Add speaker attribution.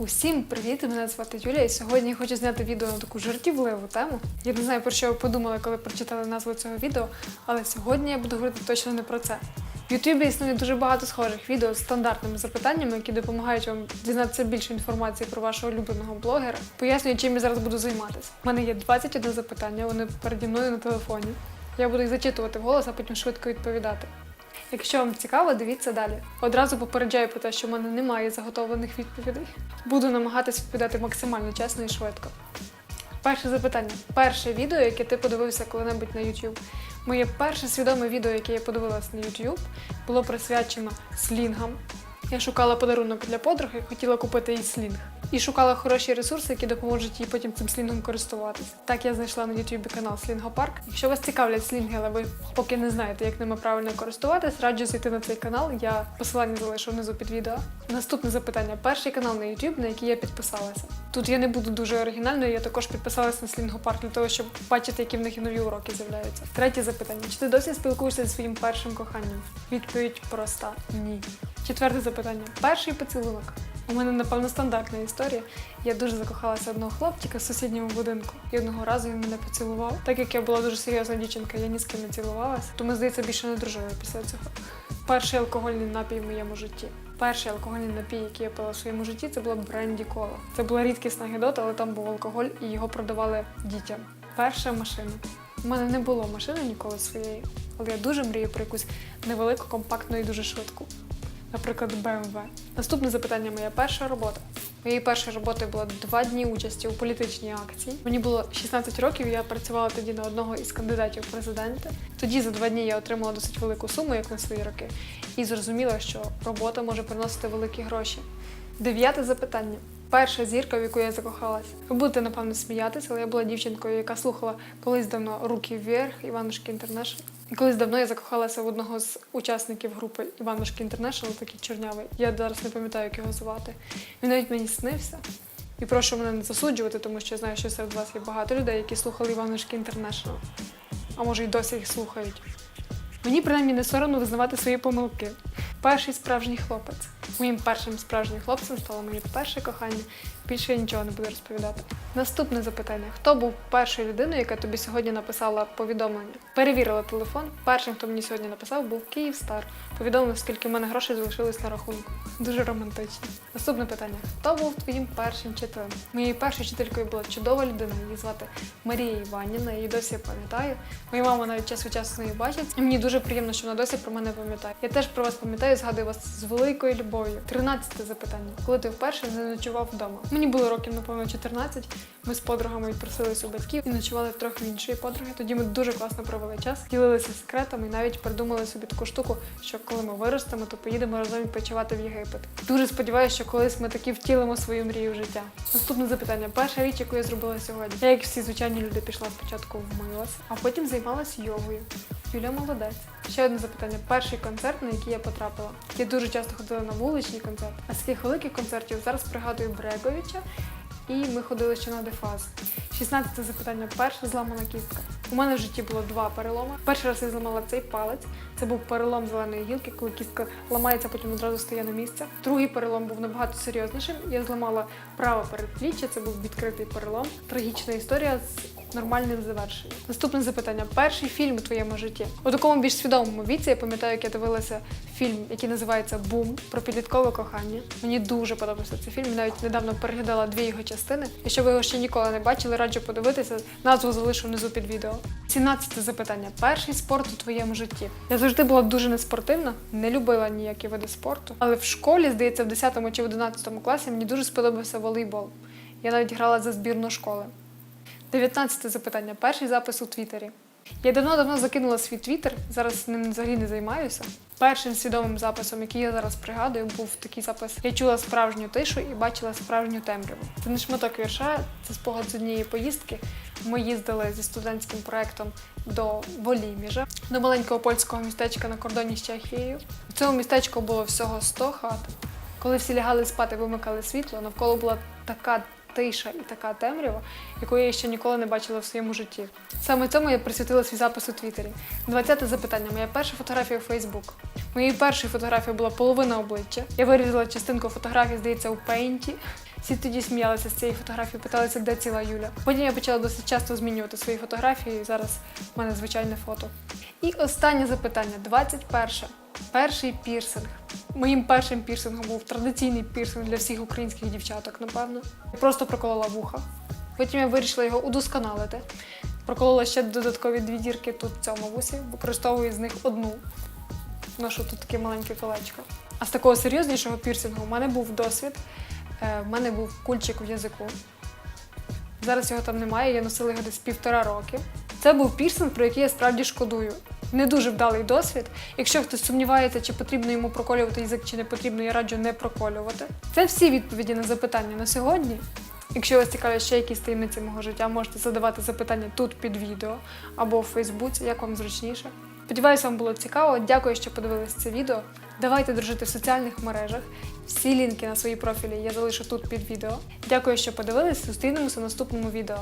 Speaker 1: Усім привіт! Мене звати Юлія, і сьогодні я хочу зняти відео на таку жартівливу тему. Я не знаю, про що ви подумали, коли прочитали назву цього відео, але сьогодні я буду говорити точно не про це. В Ютубі існує дуже багато схожих відео з стандартними запитаннями, які допомагають вам дізнатися більше інформації про вашого улюбленого блогера. Пояснюю, чим я зараз буду займатися. У мене є 21 запитання, вони переді мною на телефоні. Я буду їх зачитувати вголос, а потім швидко відповідати. Якщо вам цікаво, дивіться далі. Одразу попереджаю про те, що в мене немає заготовлених відповідей. Буду намагатись відповідати максимально чесно і швидко. Перше запитання. Перше відео, яке ти подивився коли-небудь на YouTube. Моє перше свідоме відео, яке я подивилась на YouTube, було присвячено слінгам. Я шукала подарунок для подруги, хотіла купити їй слінг. І шукала хороші ресурси, які допоможуть їй потім цим слінгом користуватись. Так я знайшла на YouTube канал Слінгопарк. Якщо вас цікавлять слінги, але ви поки не знаєте, як ними правильно користуватись, раджу зайти на цей канал. Я посилання залишу внизу під відео. Наступне запитання: перший канал на YouTube, на який я підписалася. Тут я не буду дуже оригінальною, я також підписалася на Слінгопарк для того, щоб бачити, які в них нові уроки з'являються. Третє запитання: чи ти досі спілкуєшся зі своїм першим коханням? Відповідь проста ні. Четверте запитання: перший поцілунок. У мене, напевно, стандартна історія. Я дуже закохалася одного хлопчика в сусідньому будинку. І одного разу він мене поцілував. Так як я була дуже серйозна дівчинка, я ні з ким не цілувалася, то ми, здається, більше не дружили після цього. Перший алкогольний напій в моєму житті. Перший алкогольний напій, який я пила в своєму житті, це була бренді кола. Це була рідкісна гідота, але там був алкоголь і його продавали дітям. Перша машина. У мене не було машини ніколи своєї, але я дуже мрію про якусь невелику, компактну і дуже швидку наприклад, BMW. Наступне запитання моя перша робота. Моєю першою роботою було два дні участі у політичній акції. Мені було 16 років, я працювала тоді на одного із кандидатів в президенти. Тоді за два дні я отримала досить велику суму, як на свої роки, і зрозуміла, що робота може приносити великі гроші. Дев'яте запитання. Перша зірка, в яку я закохалась. Ви будете, напевно, сміятися, але я була дівчинкою, яка слухала колись давно руки вверх Іванушки Інтернешнл. Колись давно я закохалася в одного з учасників групи Іванушки Інтернешнл, такий чорнявий. Я зараз не пам'ятаю, як його звати. Він навіть мені снився. І прошу мене не засуджувати, тому що я знаю, що серед вас є багато людей, які слухали Іванушки Інтернешнл. А може й досі їх слухають. Мені принаймні не соромно визнавати свої помилки. Перший справжній хлопець. Моїм першим справжнім хлопцем стало моє перше кохання. Більше я нічого не буду розповідати. Наступне запитання: хто був першою людиною, яка тобі сьогодні написала повідомлення? Перевірила телефон. Першим, хто мені сьогодні написав, був Київстар. Повідомив, скільки в мене грошей залишилось на рахунку. Дуже романтично. Наступне питання: хто був твоїм першим вчителем? Моєю першою вчителькою була чудова людина. Її звати Марія Іванівна. Її досі пам'ятаю. Моя мама навіть час від часу нею бачить. І мені дуже приємно, що вона досі про мене пам'ятає. Я теж про вас пам'ятаю, згадую вас з великою любов'ю. Тринадцяте запитання. Коли ти вперше не ночував вдома? Мені було років, напевно, 14. Ми з подругами відпросились у батьків і ночували в іншої подруги. Тоді ми дуже класно провели час, ділилися секретами і навіть придумали собі таку штуку, що коли ми виростемо, то поїдемо разом відпочивати в Єгипет. Дуже сподіваюся, що колись ми таки втілимо свою мрію в життя. Наступне запитання. Перша річ, яку я зробила сьогодні. Я, як всі звичайні люди, пішла спочатку вмилася, а потім займалася йогою. Юля молодець. Ще одне запитання. Перший концерт, на який я потрапила. Я дуже часто ходила на вуличні концерти, а з таких великих концертів зараз пригадую Бреговича. І ми ходили ще на дефаз. 16 запитання. Перша зламана кістка. У мене в житті було два переломи. Перший раз я зламала цей палець. Це був перелом зеленої гілки, коли кістка ламається, потім одразу стає на місце. Другий перелом був набагато серйознішим. Я зламала праве передпліччя, це був відкритий перелом. Трагічна історія з нормальним завершенням. Наступне запитання: перший фільм у твоєму житті. У такому більш свідомому віці я пам'ятаю, як я дивилася фільм, який називається Бум про підліткове кохання. Мені дуже подобався цей фільм. Навіть недавно переглядала дві його частини. Якщо ви його ще ніколи не бачили, раджу подивитися. Назву залишу внизу під відео. 17 запитання. Перший спорт у твоєму житті. Я завжди була дуже неспортивна, не любила ніякі види спорту. Але в школі, здається, в 10 чи в 11 класі мені дуже сподобався волейбол. Я навіть грала за збірну школи. 19 запитання. Перший запис у Твіттері. Я давно-давно закинула свій твіттер, зараз ним взагалі не займаюся. Першим свідомим записом, який я зараз пригадую, був такий запис. Я чула справжню тишу і бачила справжню темряву. Це не шматок вірша, це спогад з однієї поїздки. Ми їздили зі студентським проектом до Воліміжа, до маленького польського містечка на кордоні з Чехією. В цьому містечку було всього 100 хат. Коли всі лягали спати, вимикали світло, навколо була така тиша і така темрява, якої я ще ніколи не бачила в своєму житті. Саме цьому я присвятила свій запис у Твіттері. 20 запитання. Моя перша фотографія у Фейсбук. Моєю першою фотографією була половина обличчя. Я вирізала частинку фотографії, здається, у пейнті. Всі тоді сміялися з цієї фотографії, питалися, де ціла Юля. Потім я почала досить часто змінювати свої фотографії, і зараз в мене звичайне фото. І останнє запитання: 21. Перший пірсинг. Моїм першим пірсингом був традиційний пірсинг для всіх українських дівчаток, напевно. Я просто проколола вуха. Потім я вирішила його удосконалити. Проколола ще додаткові дві дірки тут в цьому вусі, використовую з них одну. Ношу тут таке маленьке колечко. А з такого серйознішого пірсингу в мене був досвід. Е, В мене був кульчик в язику. Зараз його там немає, я носила його десь півтора роки. Це був пірсинг, про який я справді шкодую. Не дуже вдалий досвід. Якщо хтось сумнівається, чи потрібно йому проколювати язик, чи не потрібно, я раджу не проколювати. Це всі відповіді на запитання на сьогодні. Якщо вас цікавлять ще якісь таємниці мого життя, можете задавати запитання тут під відео або в Фейсбуці, як вам зручніше. Сподіваюся, вам було цікаво. Дякую, що подивились це відео. Давайте дружити в соціальних мережах. Всі лінки на свої профілі я залишу тут під відео. Дякую, що подивились. Зустрінемося в наступному відео.